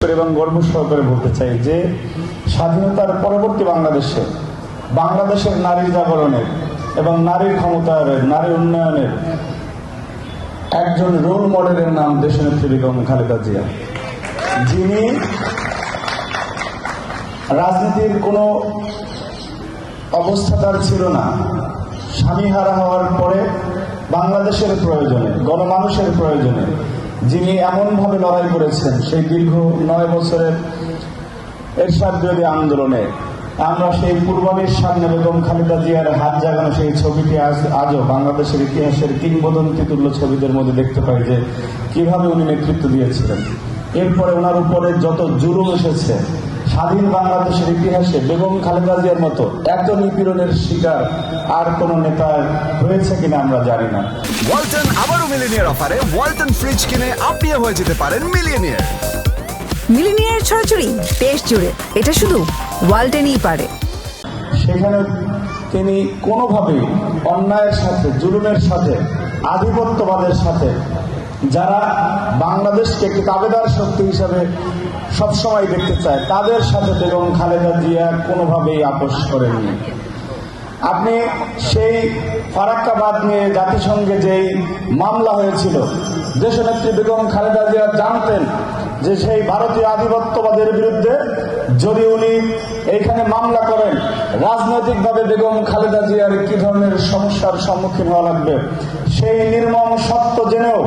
এবং গর্ব সহকারে বলতে চাই যে স্বাধীনতার পরবর্তী বাংলাদেশে বাংলাদেশের নারী জাগরণের এবং নারীর ক্ষমতার, নারী উন্নয়নের একজন রোল মডেলের নাম দেশনেত্রী বেগম খালেদা জিয়া। যিনি রাজনীতির কোনো অবস্থা তার ছিল না। স্বামী হারা হওয়ার পরে বাংলাদেশের প্রয়োজনে, গণমানুষের প্রয়োজনে যিনি এমনভাবে লড়াই করেছেন, সেই দীর্ঘ নয় বছরের এরশাদ বিরোধী আন্দোলনে। আমরা সেই পূর্বাবের সামনে বেগম খালেদা জিয়ার হাত জাগানো সেই ছবিটি আজ, আজও বাংলাদেশের ইতিহাসের কিংবদন্তি তুল্য ছবিদের মধ্যে দেখতে পাই যে কীভাবে উনি নেতৃত্ব দিয়েছিলেন। এরপরে ওনার উপরে যত জুলুম এসেছে স্বাধীন বাংলাদেশের ইতিহাসে বেগম খালেদা জিয়ার মতো এত নিপীড়নের শিকার আর কোন নেতা হয়েছে কিনা আমরা জানি না। ওয়ালটন আবারও মিলিনিয়ার অফারে ওয়ালটন ফ্রিজ কিনে আপনিও হয়ে যেতে পারেন মিলিয়নিয়ার মিলিনিয়ার ছড়াছড়ি দেশ জুড়ে এটা শুধু ওয়ালটেনই পারে। সেখানে তিনি কোনোভাবেই অন্যায়ের সাথে জুলুমের সাথে আধিপত্যবাদের সাথে যারা বাংলাদেশকে একটি দাবেদার শক্তি হিসাবে সবসময় দেখতে চায়, তাদের সাথে বেগম খালেদা জিয়া কোনোভাবেই আপোষ করেননি। আপনি সেই ফারাক্কাবাদ নিয়ে জাতিসংঘে যেই মামলা হয়েছিল, দেশনেত্রী বেগম খালেদা জিয়া জানতেন যে সেই ভারতীয় আধিপত্যবাদের বিরুদ্ধে যদি উনি এইখানে মামলা করেন, রাজনৈতিকভাবে বেগম খালেদা জিয়ার কি ধরনের সমস্যার সম্মুখীন হওয়া লাগবে? সেই নির্মম সত্য জেনেও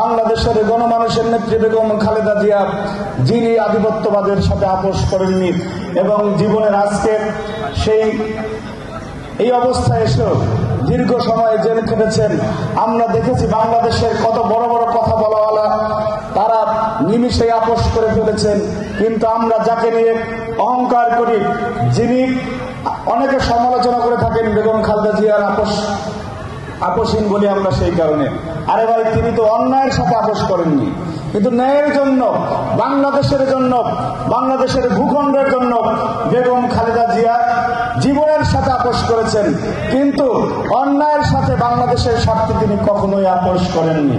বাংলাদেশের গণমানুষের নেত্রী বেগম খালেদা জিয়া যিনি আধিপত্যবাদের সাথে আপোষ করেননি এবং জীবনের আজকে সেই এই অবস্থায় এসেও দীর্ঘ সময় জেল খেটেছেন। আমরা দেখেছি বাংলাদেশের কত বড় নিমিষে আপোষ করে ফেলেছেন। কিন্তু আমরা যাকে নিয়ে অহংকার করি, যিনি অনেকে সমালোচনা করে থাকেন, বেগম খালেদা জিয়ার আপোষ, আপোষহীন বলি আমরা সেই কারণে। আরে ভাই, তিনি তো অন্যায়ের সাথে আপোষ করেননি। কিন্তু ন্যায়ের জন্য, বাংলাদেশের জন্য, বাংলাদেশের ভূখণ্ডের জন্য বেগম খালেদা জিয়া জীবনের সাথে আপোষ করেছেন। কিন্তু অন্যায়ের সাথে বাংলাদেশের স্বার্থে তিনি কখনোই আপোষ করেননি।